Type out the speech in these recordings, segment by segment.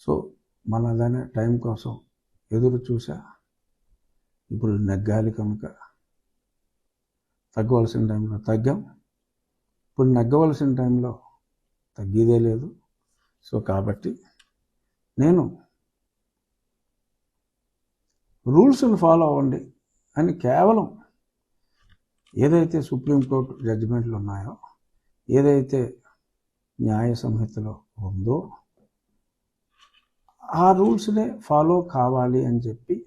So మనదనే time కోసం ఎదురు చూసా. ఇప్పుడు నెగ్గాలి కనుక. తగ్గవలసిన టైంలో తగ్గాం. ఇప్పుడు నెగ్గవలసిన టైంలో తగ్గేదే లేదు. సో కాబట్టి నేను రూల్స్ని ఫాలో అవ్వండి అని కేవలం ఏదైతే సుప్రీంకోర్టు జడ్జిమెంట్లు ఉన్నాయో ఏదైతే న్యాయ సంహితలో ఉందో ఆ రూల్స్నే ఫాలో కావాలి అని చెప్పి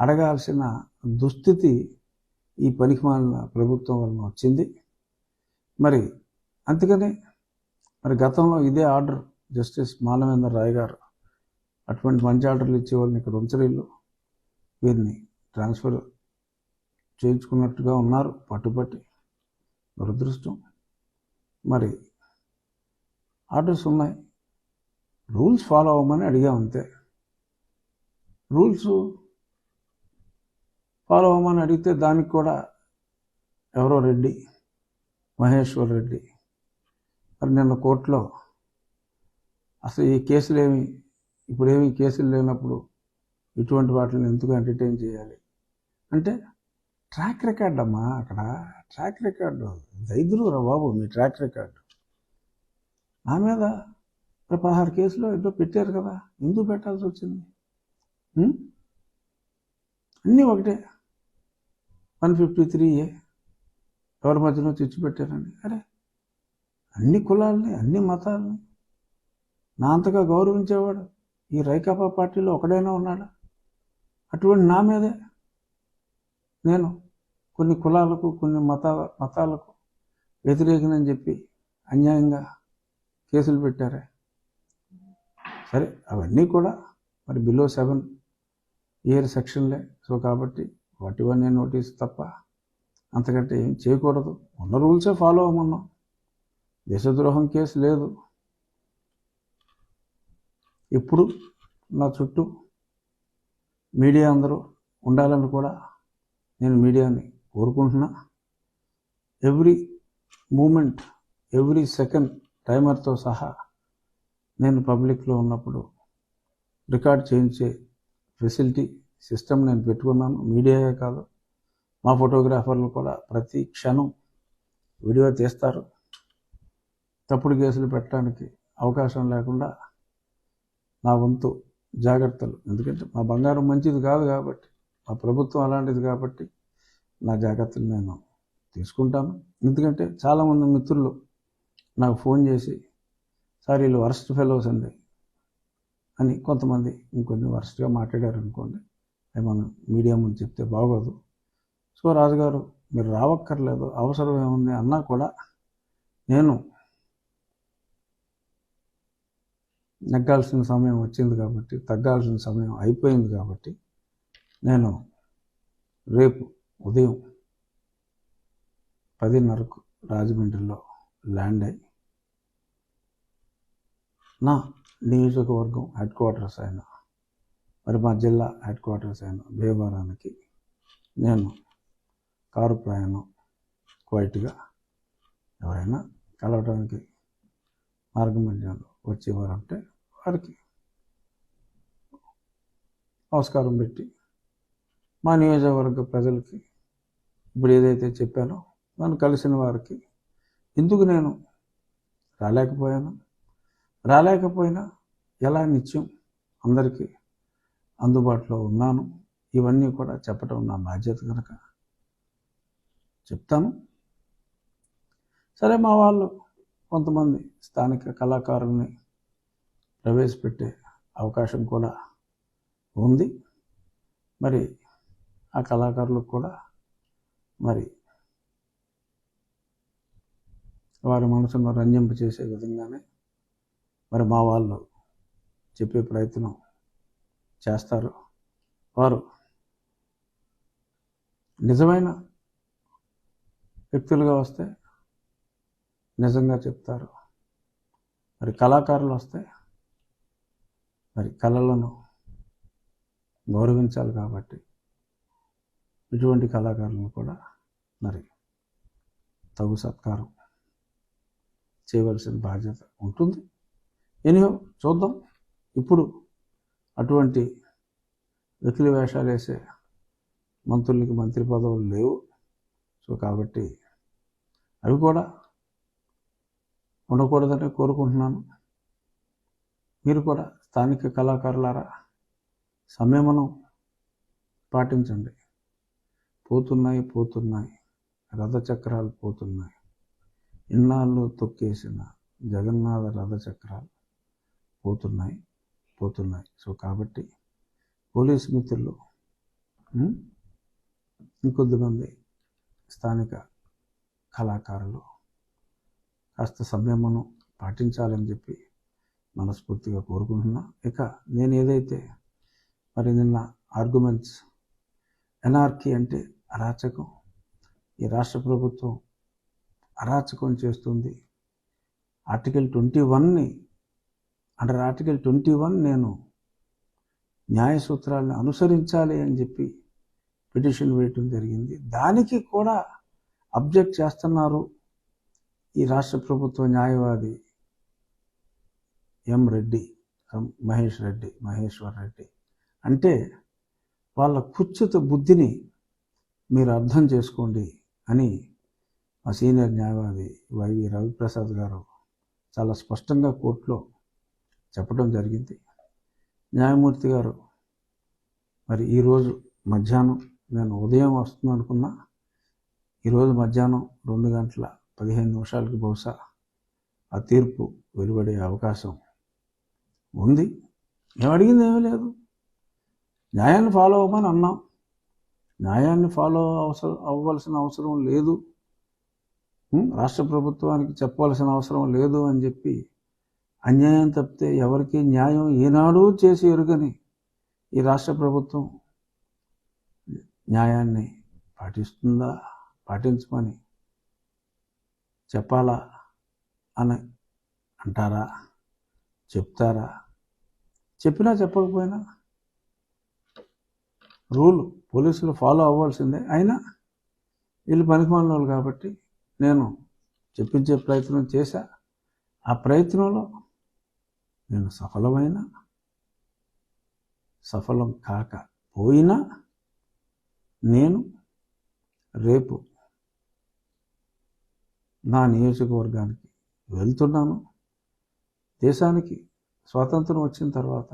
అడగాల్సిన దుస్థితి ఈ పనికిమాలిన ప్రభుత్వం వలన వచ్చింది. మరి అందుకని మరి గతంలో ఇదే ఆర్డర్ జస్టిస్ మానవేంద్ర రాయ్ గారు అటువంటి మంచి ఆర్డర్లు ఇచ్చే వాళ్ళని ఇక్కడ ఉంచరీళ్ళు వీరిని ట్రాన్స్ఫర్ చేయించుకున్నట్టుగా ఉన్నారు పట్టుబట్టి దురదృష్టం. మరి ఆర్డర్స్ ఉన్నాయి. రూల్స్ ఫాలో అవ్వమని అడిగాం అంతే. రూల్స్ ఫాలో అవ్వమని అడిగితే దానికి కూడా ఎవరో రెడ్డి మహేశ్వర్ రెడ్డి. మరి నిన్న కోర్టులో అసలు ఈ కేసులు ఏమి ఇప్పుడేమి కేసులు లేనప్పుడు ఇటువంటి వాటిని ఎందుకు ఎంటర్టైన్ చేయాలి? అంటే ట్రాక్ రికార్డ్ అమ్మా అక్కడ ట్రాక్ రికార్డు దైద్రురా రా బాబు మీ ట్రాక్ రికార్డు నా మీద ఇప్పుడు పదహారు కేసులు ఏదో పెట్టారు కదా ఎందుకు పెట్టాల్సి వచ్చింది? అన్నీ ఒకటే. One fifty three A. ఎవరి మధ్యలో తెచ్చి పెట్టారని అరే అన్ని కులాలని అన్ని మతాలని. నా అంతగా గౌరవించేవాడు ఈ రైకాపా పార్టీలో ఒకడైనా ఉన్నాడా? అటువంటి నా మీదే. నేను కొన్ని కులాలకు కొన్ని మత మతాలకు వ్యతిరేకనని చెప్పి అన్యాయంగా కేసులు పెట్టారే. సరే అవన్నీ కూడా మరి బిలో సెవెన్ ఇయర్ సెక్షన్లే సో కాబట్టి వాటి వన్ నోటీస్ తప్ప అంతకంటే ఏం చేయకూడదు. ఉన్న రూల్సే ఫాలో అవ్వమన్నాం. దేశద్రోహం కేసు లేదు. ఇప్పుడు నా చుట్టూ మీడియా అందరూ ఉండాలని కూడా నేను మీడియాని కోరుకుంటున్నా. ఎవ్రీ మూమెంట్ ఎవ్రీ సెకండ్ టైమర్తో సహా నేను పబ్లిక్లో ఉన్నప్పుడు రికార్డ్ చేయించే ఫెసిలిటీ సిస్టమ్ నేను పెట్టుకున్నాను. మీడియాయే కాదు మా ఫోటోగ్రాఫర్లు కూడా ప్రతి క్షణం వీడియో తీస్తారు. తప్పుడు కేసులు పెట్టడానికి అవకాశం లేకుండా నా వంతు జాగ్రత్తలు. ఎందుకంటే మా బంగారం మంచిది కాదు కాబట్టి మా ప్రభుత్వం అలాంటిది కాబట్టి నా జాగ్రత్తలు నేను తీసుకుంటాను. ఎందుకంటే చాలామంది మిత్రులు నాకు ఫోన్ చేసి సార్ వీళ్ళు వరస్ట్ ఫెలోస్ అండి అని కొంతమంది ఇంకొన్ని వరస్ట్గా మాట్లాడారు అనుకోండి అవి మనం మీడియా ముందు చెప్తే బాగోదు. సో రాజుగారు మీరు రావక్కర్లేదు అవసరం ఏముంది అన్నా కూడా నేను నెగ్గాల్సిన సమయం వచ్చింది కాబట్టి తగ్గాల్సిన సమయం అయిపోయింది కాబట్టి నేను రేపు ఉదయం పదిన్నరకు రాజమండ్రిలో ల్యాండ్ అయ్యి నా నియోజకవర్గం హెడ్ క్వార్టర్స్ అయిన మరి మా జిల్లా హెడ్ క్వార్టర్స్ అయిన భీమవరానికి నేను కారు ప్రయాణం క్వైట్గా ఎవరైనా కలవడానికి మార్గ వచ్చేవారంటే వారికి నమస్కారం పెట్టి మా నియోజకవర్గ ప్రజలకి ఇప్పుడు ఏదైతే చెప్పానో నన్ను కలిసిన వారికి ఎందుకు నేను రాలేకపోయాను. రాలేకపోయినా ఎలా నిత్యం అందరికీ అందుబాటులో ఉన్నాను? ఇవన్నీ కూడా చెప్పడం నా బాధ్యత కనుక చెప్తాను. సరే మా వాళ్ళు కొంతమంది స్థానిక కళాకారుల్ని ప్రవేశపెట్టే అవకాశం కూడా ఉంది. మరి ఆ కళాకారులకు కూడా మరి వారి మనసును రంజింప చేసే విధంగానే మరి మా వాళ్ళు చెప్పే ప్రయత్నం చేస్తారు. వారు నిజమైన వ్యక్తులుగా వస్తే నిజంగా చెప్తారు. మరి కళాకారులు వస్తే మరి కళలను గౌరవించాలి కాబట్టి ఇటువంటి కళాకారులను కూడా మరి తగు సత్కారం చేయవలసిన బాధ్యత ఉంటుంది. ఎనిహో చూద్దాం. ఇప్పుడు అటువంటి వెకిలి వేషాలు వేసే మంత్రులకి మంత్రి పదవులు లేవు. సో కాబట్టి అవి కూడా ఉండకూడదని కోరుకుంటున్నాను. మీరు కూడా స్థానిక కళాకారులారా సంయమనం పాటించండి. పోతున్నాయి పోతున్నాయి. రథచక్రాలు పోతున్నాయి. ఇన్నాళ్ళు తొక్కేసిన జగన్నాథ రథచక్రాలు. పోతున్నాయి పోతున్నాయి. సో కాబట్టి పోలీస్ మిత్రులు ఇంకొద్దిమంది స్థానిక కళాకారులు కాస్త సంయమనం పాటించాలని చెప్పి మనస్ఫూర్తిగా కోరుకుంటున్నా. ఇక నేను ఏదైతే మరి నిన్న ఆర్గ్యుమెంట్స్ ఎన్ఆర్కి అంటే అరాచకం ఈ రాష్ట్ర ప్రభుత్వం అరాచకం చేస్తుంది ఆర్టికల్ ట్వంటీ వన్ని అండర్ ఆర్టికల్ ట్వంటీ వన్ నేను న్యాయ సూత్రాలను అనుసరించాలి అని చెప్పి పిటిషన్ వేయటం జరిగింది. దానికి కూడా అబ్జెక్ట్ చేస్తున్నారు ఈ రాష్ట్ర ప్రభుత్వ న్యాయవాది ఎం రెడ్డి మహేష్ రెడ్డి మహేశ్వర్ రెడ్డి. అంటే వాళ్ళ కుచ్యుత బుద్ధిని మీరు అర్థం చేసుకోండి అని మా సీనియర్ న్యాయవాది వైవి రవిప్రసాద్ గారు చాలా స్పష్టంగా కోర్టులో చెప్పడం జరిగింది. న్యాయమూర్తి గారు మరి ఈరోజు మధ్యాహ్నం నేను ఉదయం వస్తుంది అనుకున్నా ఈరోజు మధ్యాహ్నం రెండు గంటల పదిహేను నిమిషాలకి బహుశా ఆ తీర్పు వెలువడే అవకాశం ఉంది. మేము అడిగింది ఏమీ లేదు. న్యాయాన్ని ఫాలో అవ్వమని అన్నాం. న్యాయాన్ని ఫాలో అవసరం అవ్వాల్సిన అవసరం లేదు. రాష్ట్ర ప్రభుత్వానికి చెప్పవలసిన అవసరం లేదు అని చెప్పి అన్యాయం తప్పితే ఎవరికి న్యాయం ఈనాడు చేసి ఎరుగని ఈ రాష్ట్ర ప్రభుత్వం న్యాయాన్ని పాటిస్తుందా? పాటించమని చెప్పాలా అని అంటారా? చెప్తారా? చెప్పినా చెప్పకపోయినా? రూల్ పోలీసులు ఫాలో అవ్వాల్సిందే. అయినా వీళ్ళు పనికిమాలిన వాళ్ళు కాబట్టి నేను చెప్పించే ప్రయత్నం చేశా. ఆ ప్రయత్నంలో నేను సఫలమైన సఫలం కాక పోయినా నేను రేపు నా నియోజకవర్గానికి వెళ్తున్నాను. దేశానికి స్వాతంత్రం వచ్చిన తర్వాత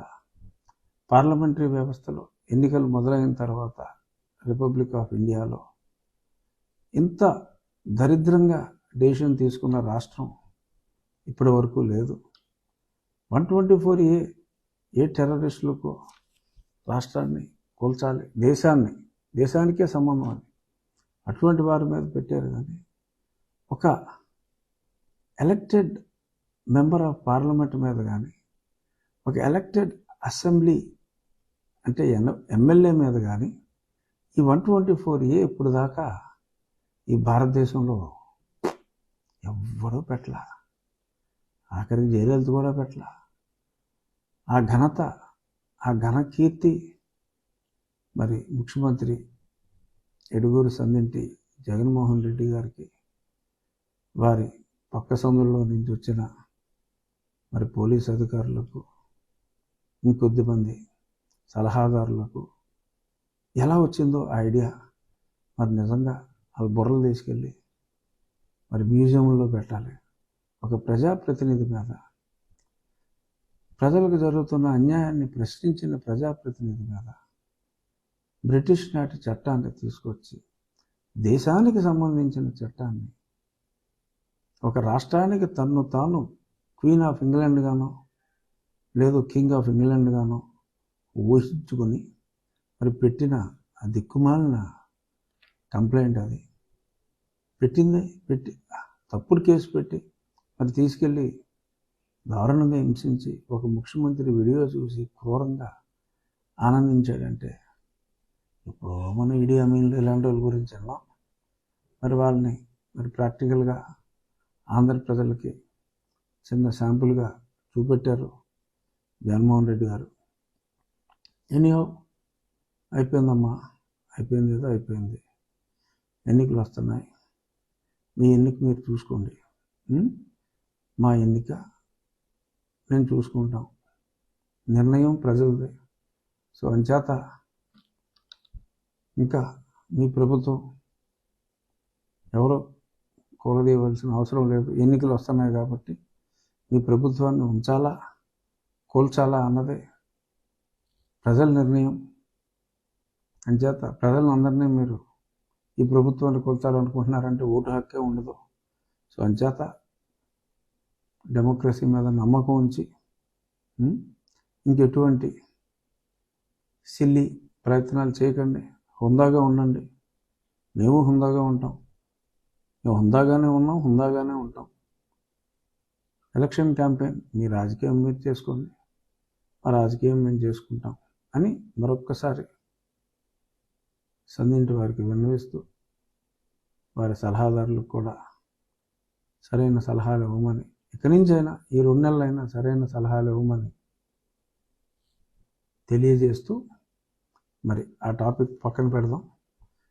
పార్లమెంటరీ వ్యవస్థలో ఎన్నికలు మొదలైన తర్వాత రిపబ్లిక్ ఆఫ్ ఇండియాలో ఇంత దరిద్రంగా డెసిషన్ తీసుకున్న రాష్ట్రం ఇప్పటి వరకు లేదు. One twenty four A A టెర్రరిస్టులకు రాష్ట్రాన్ని కూల్చాలి? దేశాన్ని. దేశానికే సంబంధం అని అటువంటి వారి మీద పెట్టారు కానీ ఒక ఎలక్టెడ్ మెంబర్ ఆఫ్ పార్లమెంట్ మీద కానీ ఒక ఎలక్టెడ్ అసెంబ్లీ అంటే ఎన్ ఎమ్మెల్యే మీద కానీ ఈ వన్ ట్వంటీ ఫోర్ ఏ ఇప్పుడు దాకా ఈ భారతదేశంలో ఎవ్వరూ పెట్టలా. ఆఖరికి జయలలిత కూడా పెట్టలా. ఆ ఘనత ఆ ఘన కీర్తి మరి ముఖ్యమంత్రి ఎడుగూరు సందింటి జగన్మోహన్ రెడ్డి గారికి వారి పక్క సందుల్లో నుంచి వచ్చిన మరి పోలీస్ అధికారులకు ఇంకొద్ది మంది సలహాదారులకు ఎలా వచ్చిందో ఆ ఐడియా మరి నిజంగా వాళ్ళ బుర్రలు తీసుకెళ్ళి మరి మ్యూజియంలో పెట్టాలి. ఒక ప్రజాప్రతినిధి మీద ప్రజలకు జరుగుతున్న అన్యాయాన్ని ప్రశ్నించిన ప్రజాప్రతినిధి మీద బ్రిటిష్ నాటి చట్టాన్ని తీసుకొచ్చి దేశానికి సంబంధించిన చట్టాన్ని ఒక రాష్ట్రానికి తన్ను తాను క్వీన్ ఆఫ్ ఇంగ్లాండ్ గానో లేదు కింగ్ ఆఫ్ ఇంగ్లాండ్ గానో ఊహించుకొని మరి పెట్టిన ఆ దిక్కుమాలిన కంప్లైంట్ అది. పెట్టింది పెట్టి తప్పుడు కేసు పెట్టి మరి తీసుకెళ్ళి దారుణంగా హింసించి ఒక ముఖ్యమంత్రి వీడియో చూసి క్రూరంగా ఆనందించాడంటే ఇప్పుడు మనం ఇడి అమీన్లు ఇలాంటి వాళ్ళ గురించి అన్నాం. మరి వాళ్ళని మరి ప్రాక్టికల్గా ఆంధ్ర ప్రజలకి చిన్న శాంపుల్గా చూపెట్టారు జగన్మోహన్ రెడ్డి గారు. ఎనీహో అయిపోయిందమ్మా అయిపోయింది ఏదో అయిపోయింది. ఎన్నికలు వస్తున్నాయి. మీ ఎన్నిక మీరు చూసుకోండి. మా ఎన్నిక మేము చూసుకుంటాం. నిర్ణయం ప్రజలదే. సో అంచేత ఇంకా మీ ప్రభుత్వం ఎవరో కూలదీయవలసిన అవసరం లేదు. ఎన్నికలు వస్తున్నాయి కాబట్టి మీ ప్రభుత్వాన్ని ఉంచాలా కోల్చాలా అన్నదే ప్రజల నిర్ణయం. అంచేత ప్రజలందరినీ మీరు ఈ ప్రభుత్వాన్ని కోల్చాలనుకుంటున్నారంటే ఓటు హక్కే ఉండదు. సో అంచేత డెమోక్రసీ మీద నమ్మకం ఉంచి ఇంకెటువంటి సిల్లి ప్రయత్నాలు చేయకండి. హుందాగా ఉండండి. మేము హుందాగా ఉంటాం. మేము హుందాగానే ఉన్నాం హుందాగానే ఉంటాం. ఎలక్షన్ క్యాంపెయిన్ మీ రాజకీయం మీరు చేసుకోండి. మా రాజకీయం మేము చేసుకుంటాం అని మరొక్కసారి సంధింటి వారికి విన్నవిస్తూ వారి సలహాదారులకు కూడా సరైన సలహాలు ఇవ్వమని ఇక్కడి నుంచైనా ఈ రెండు నెలలైనా సరైన సలహాలు ఇవ్వమని తెలియజేస్తూ మరి ఆ టాపిక్ పక్కన పెడదాం.